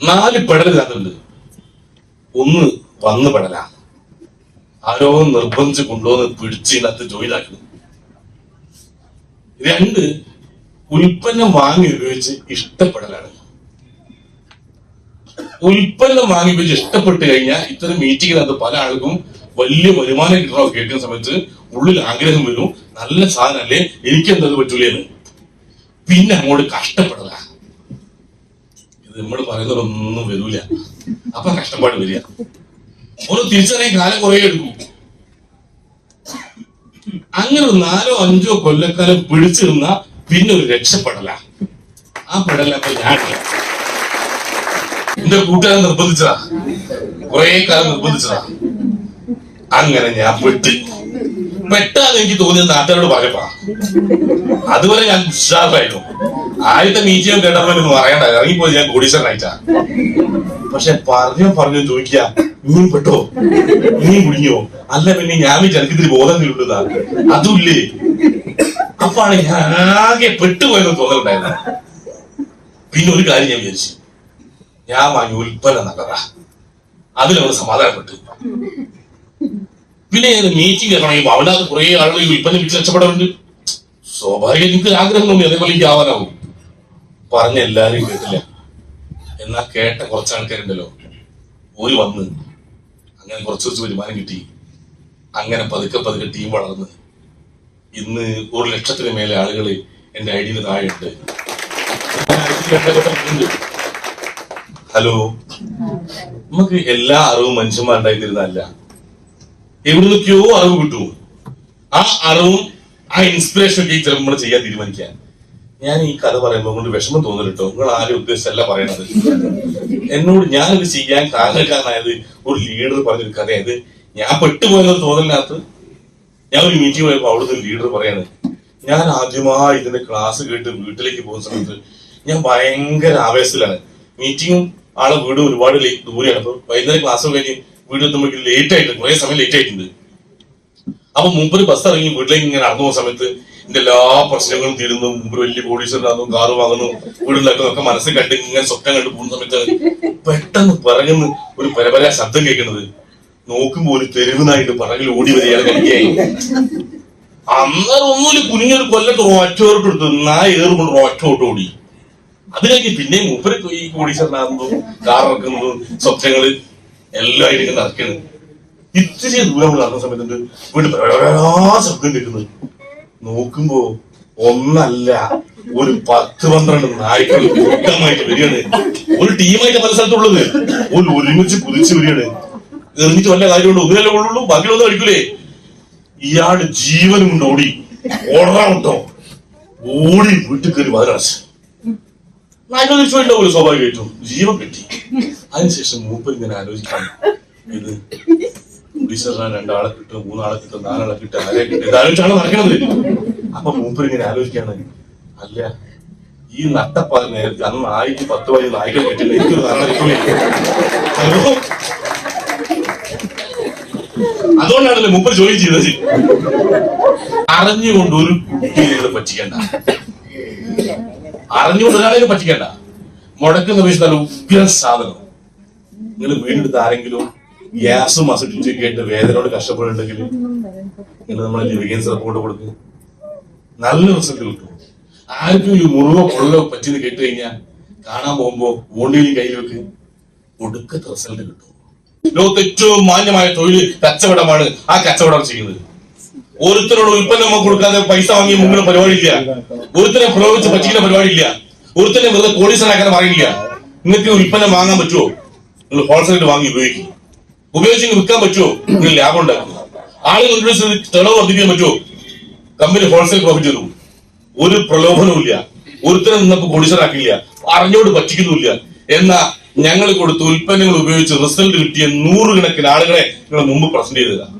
നാല് പെടൽ ഇതിനകത്തുണ്ട് ഒന്ന് വന്ന് പെടല. ആരോ നിർബന്ധിച്ച് കൊണ്ടുവന്ന് പിടിച്ച് ഇതിനകത്ത് ജോയിലാക്കുന്നു. രണ്ട് ഉൽപ്പന്നം വാങ്ങി ഉപയോഗിച്ച് ഇഷ്ടപ്പെടലാണ്. ഉൽപ്പന്നം വാങ്ങി ഉപയോഗിച്ച് ഇഷ്ടപ്പെട്ട് കഴിഞ്ഞാൽ ഇത്തരം മീറ്റിങ്ങിനകത്ത് പല ആൾക്കും വലിയ വരുമാനം കിട്ടണോ കേൾക്കുന്ന സമയത്ത് ഉള്ളിൽ ആഗ്രഹം വരും. നല്ല സാധനമല്ലേ? എനിക്ക് എന്തത് പറ്റൂലേന്ന്. പിന്നെ അങ്ങോട്ട് കഷ്ടപ്പെടല. ഇത് നമ്മൾ പറയുന്നതൊന്നും വരൂല. അപ്പൊ കഷ്ടപ്പാട് വരിക. ഒന്ന് തിരിച്ചറിയാൻ കാലം കുറെ എടുക്കും. അങ്ങനെ ഒരു നാലോ അഞ്ചോ കൊല്ലക്കാലം പിടിച്ചു നിന്ന പിന്നെ ഒരു രക്ഷപ്പെടല. ആ പെടല അപ്പൊ ഞാൻ എന്റെ കൂട്ടുകാരൻ നിർബന്ധിച്ചതാ. കുറെ കാലം നിർബന്ധിച്ചതാ. അങ്ങനെ ഞാൻ പെട്ട്. പെട്ടാന്ന് എനിക്ക് തോന്നിയത് നാട്ടുകാരോട് പറയപ്പാ അതുവരെ ഞാൻ ഉഷാറായിരുന്നു. ആദ്യത്തെ മീറ്റിംഗ് കേട്ടപ്പോ എനിക്ക് പറയണ്ട ഇറങ്ങിപ്പോയി ഞാൻ കോടീശ്വരനായിട്ടാ. പക്ഷെ പറഞ്ഞു പറഞ്ഞു ചോദിക്കുക നീ പെട്ടോ? നീ കുടുങ്ങിയോ അല്ല പിന്നെ ഞാൻ വിചാരിക്കും ഇതിന് ബോധം കിട്ടുന്നതാ അതുമില്ലേ? അപ്പാണ് ഞാൻ ആകെ പെട്ടുപോയെന്ന് തോന്നലുണ്ടായിരുന്നു പിന്നെ ഒരു കാര്യം ഞാൻ വിചാരിച്ചു. ഞാൻ വാങ്ങി ഉൽപ്പന്നം നല്ലതാ. അതിലവർ സമാധാനപ്പെട്ടു. പിന്നെ ഞാൻ മീറ്റിംഗ് ഇറങ്ങി അവനകത്ത് കുറെ ആളുകൾ ഈ ഉൽപ്പന്നം വിറ്റ് രക്ഷപ്പെടാറുണ്ട്. സ്വാഭാവികം എനിക്ക് ആഗ്രഹം തോന്നി അതേപോലെ എനിക്ക് ആവാനാവും. പറഞ്ഞ എല്ലാരും കേട്ടില്ല. എന്നാ കേട്ട കുറച്ച് ആൾക്കാരുണ്ടല്ലോ. ഒരു വന്ന് അങ്ങനെ കുറച്ച് കുറച്ച് വരുമാനം കിട്ടി. അങ്ങനെ പതുക്കെ പതുക്കെ ടീം വളർന്ന്. ഇന്ന് ഒരു ലക്ഷത്തിന് മേലെ ആളുകൾ എന്റെ ഐഡിയിൽ താഴെയുണ്ട് ഹലോ. നമുക്ക് എല്ലാ അറിവും മനുഷ്യന്മാരുണ്ടായി തരുന്നതല്ല എവിടുന്നൊക്കെയോ അറിവ് കിട്ടുമോ ആ അറിവും ആ ഇൻസ്പിറേഷൻ ഒക്കെ നമ്മൾ ചെയ്യാൻ തീരുമാനിക്കാൻ. ഞാൻ ഈ കഥ പറയുമ്പോൾ കൊണ്ട് വിഷമം തോന്നിട്ടോ നിങ്ങൾ ആരും ഉദ്ദേശിച്ചല്ല പറയണത്. എന്നോട് ഞാനിത് ചെയ്യാൻ കാരണക്കാരനായത് ഒരു ലീഡർ പറഞ്ഞൊരു കഥയായത്. ഞാൻ പെട്ടുപോയെന്ന് തോന്നലിനകത്ത്. ഞാൻ ഒരു മീറ്റിംഗ് പോയപ്പോ അവിടുന്ന് ലീഡർ പറയാണ് ഞാൻ ആദ്യമായി ഇതിന്റെ ക്ലാസ് കേട്ട് വീട്ടിലേക്ക് പോകുന്ന സമയത്ത് ഞാൻ ഭയങ്കര ആവേശത്തിലാണ്. മീറ്റിംഗും ആളെ വീട് ഒരുപാട് ദൂരെയാണ്. അപ്പൊ വൈകുന്നേരം ക്ലാസ് കഴിഞ്ഞ് വീടെത്തുമ്പോഴേക്കും ലേറ്റ് ആയിട്ട് കുറെ സമയം ലേറ്റ് ആയിട്ടുണ്ട്. അപ്പൊ മുമ്പ് ബസ് ഇറങ്ങി വീട്ടിലേക്ക് ഇങ്ങനെ നടന്നു പോകുന്ന സമയത്ത് എന്റെ എല്ലാ പ്രശ്നങ്ങളും തീരുന്നു. മുമ്പ് വലിയ പോലീസുണ്ടാകുന്നു കാറ് വാങ്ങുന്നു വീടുണ്ടാക്കുന്നു. ഒക്കെ മനസ്സിൽ കണ്ട് ഇങ്ങനെ സ്വപ്നം കണ്ട് പോകുന്ന സമയത്ത് പെട്ടെന്ന് പിറകുന്ന ഒരു പരപര ശബ്ദം കേൾക്കുന്നത്. നോക്കുമ്പോൾ ഒരു തെരുവുനായിട്ട് പിറകിൽ ഓടി വരികയാണ് കഴിക്കായി അന്നേരം ഒന്നുമില്ല കുനിഞ്ഞൊരു കൊല്ലത്ത് റോറ്റോട്ട് എടുത്തു. നായ ഏറുകൊണ്ട് റോറ്റോട്ട് ഓടി. അത് കഴിഞ്ഞ് പിന്നെ മൂപ്പര് ഈ കോടീശ്വരനാകുന്നു കാർ വെക്കുന്നതും സ്വപ്നങ്ങൾ എല്ലാം ഇങ്ങനെ നടക്കുന്നത് ഇത്തിരി ദൂരം നമ്മൾ സമയത്തുണ്ട് വീണ്ടും ശബ്ദം കേൾക്കുന്നത് നോക്കുമ്പോ ഒന്നല്ല ഒരു പത്ത് പന്ത്രണ്ട് നായ്ക്കൾ കൂട്ടമായിട്ട് വരികയാണ്. ഒരു ടീമായിട്ട് പല സ്ഥലത്തുള്ളത്. ഒരു ഒരുമിച്ച് കുതിച്ച് വരികയാണ്. എറിഞ്ഞിട്ട് വല്ല കാര്യമുണ്ടോ? ഒന്നിനല്ലേ കൊള്ളുള്ളൂ. ബാക്കിയൊന്നും കഴിക്കൂലേ ഇയാൾ ജീവനും കൊണ്ട് ഓടി. ഓടാട്ടോ ഓടി വീട്ടിൽ കയറി വാതിലടച്ച്. നായ്ക്കൾ സ്വാഭാവികമായിട്ടും. ജീവൻ കിട്ടി അതിനുശേഷം മൂപ്പർ ഇങ്ങനെ ആലോചിക്കാൻ. ഇത് ടീച്ചറിനെ രണ്ടാളെ കിട്ടും മൂന്നാളെ കിട്ടും നാലാളെ കിട്ടും ആരെ കിട്ടും ഇതാലോചിച്ചാണ് നടക്കണത്? അപ്പൊ മൂപ്പർ ഇങ്ങനെ ആലോചിക്കാണ്. അല്ല ഈ നട്ടപ്പാൽ നേരത്തെ അന്ന് നായിക്ക് പത്ത് വഴി നായ്ക്കൾ കിട്ടില്ല എനിക്കൊരു അതുകൊണ്ടാണല്ലേ മൂപ്പർ ജോലി ചെയ്തത്. അറിഞ്ഞുകൊണ്ട് ഒരു കുട്ടിയെ പറ്റിക്കണ്ട. അറിഞ്ഞുകൊണ്ട് ഒരാളെ പറ്റിക്കണ്ട. മുടക്കുന്ന വിഷയം നല്ല ഉഗ്രൻ സാധനം. നിങ്ങൾ വീണ്ടെടുത്ത് ആരെങ്കിലും ഗ്യാസും അസുഖിച്ചു കേട്ട് വേദനയോട് കഷ്ടപ്പെടുന്നുണ്ടെങ്കിൽ നിങ്ങൾ നമ്മളെ ലിവിഗൻ സപ്പോർട്ട് കൊടുക്കും. നല്ല റിസൾട്ട് കിട്ടും. ആർക്കും ഈ മുറിവോ പൊള്ളോ പറ്റിയെന്ന് കേട്ട് കഴിഞ്ഞാൽ കാണാൻ പോകുമ്പോ വോണ്ടിയിലും കയ്യിൽ വെക്ക്. ഒടുക്കത്തെ റിസൾട്ട് കിട്ടും. ലോകത്ത് ഏറ്റവും മാന്യമായ തൊഴിൽ കച്ചവടമാണ് ആ കച്ചവടം ചെയ്യുന്നത്. ഒരുത്തരോട് ഉൽപ്പന്നം നമുക്ക് കൊടുക്കാതെ പൈസ വാങ്ങി മുമ്പിൽ പരിപാടിയില്ല. ഒരുത്തനെ പ്രയോഗിച്ച് പറ്റിക്കുന്ന പരിപാടിയില്ല. ഒരുത്തനെ വെറുതെ കോടീസനാക്കാൻ പറയില്ല നിങ്ങൾക്ക് ഉൽപ്പന്നം വാങ്ങാൻ പറ്റുമോ നിങ്ങൾ ഹോൾസെയിൽ വാങ്ങി ഉപയോഗിക്കും ഉപയോഗിച്ച് വിൽക്കാൻ പറ്റുമോ നിങ്ങൾ ലാഭം ഉണ്ടാക്കുന്നു. ആളുകൾ ഉപയോഗിച്ച് തെളിവ് വർദ്ധിക്കാൻ പറ്റുമോ കമ്പനി ഹോൾസെയിൽ പ്രോഫിറ്റ് തരും ഒരു പ്രലോഭനവും ഇല്ല. ഒരുത്തരം നിങ്ങൾക്ക് കോടീശ്വരാക്കില്ല അറിഞ്ഞോട് പറ്റിക്കുന്നുമില്ല. എന്നാ ഞങ്ങൾ കൊടുത്ത ഉൽപ്പന്നങ്ങൾ ഉപയോഗിച്ച് റിസൾട്ട് കിട്ടിയ നൂറുകണക്കിന് ആളുകളെ നിങ്ങൾ മുമ്പ് പ്രസന്റ് ചെയ്തതാണ്